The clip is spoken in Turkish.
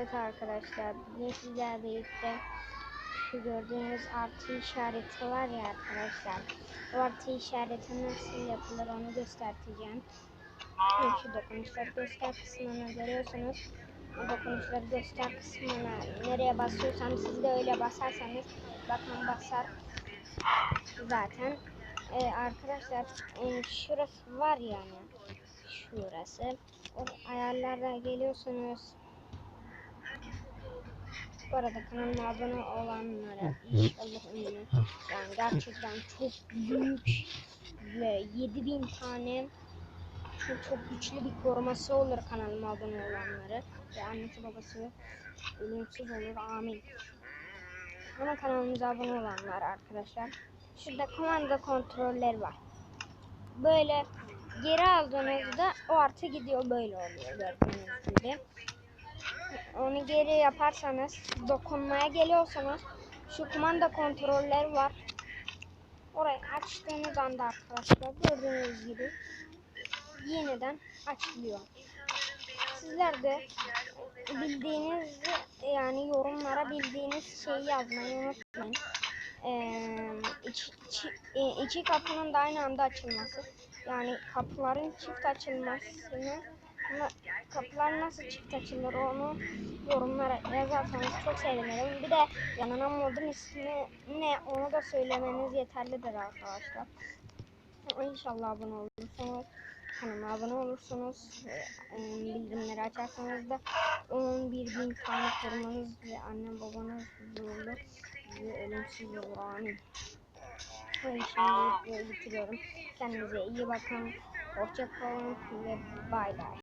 Evet arkadaşlar bugün sizlerle birlikte şu gördüğünüz artı işareti var ya arkadaşlar. O artı işareti nasıl yapılır onu göstereceğim. Şu dokunuşlar göster kısmını görüyorsunuz. O dokunuşları göster kısmına nereye basıyorsam siz de öyle basarsanız bakın basar zaten. Ee, arkadaşlar e, şurası var yani. Şurası. O ayarlara geliyorsunuz. Bu arada kanalıma abone olanlara inşallah ünlü. Yani gerçekten çok büyük ve 7000 tane çok, çok güçlü bir koruması olur kanalıma abone olanları. Ve annesi babası ölümsüz olur. Amin. Ama kanalımıza abone olanlar arkadaşlar. Şurada komanda kontrolleri var. Böyle geri aldığınızda o artı gidiyor böyle oluyor gördüğünüz gibi. Onu geri yaparsanız dokunmaya geliyorsanız şu kumanda kontrolleri var. Orayı açtığınız anda arkadaşlar gördüğünüz gibi yeniden açılıyor. Sizler de bildiğiniz yani yorumlara bildiğiniz şeyi yazmayı unutmayın. Ee, iki, iki, e, iki kapının da aynı anda açılması. Yani kapıların çift açılmasını kapılar nasıl çift açılır onu yorumlara yazarsanız çok sevinirim. Bir de yanına modun ismi ne onu da söylemeniz yeterlidir arkadaşlar. İnşallah abone olursunuz. Kanalıma abone olursunuz. Bildirimleri açarsanız da 11 bin tane korumanız ve annem babanız huzurlu ve ölümsüz olur. Amin. Şimdi bitiriyorum. Kendinize iyi bakın. Hoşça kalın ve bay bay.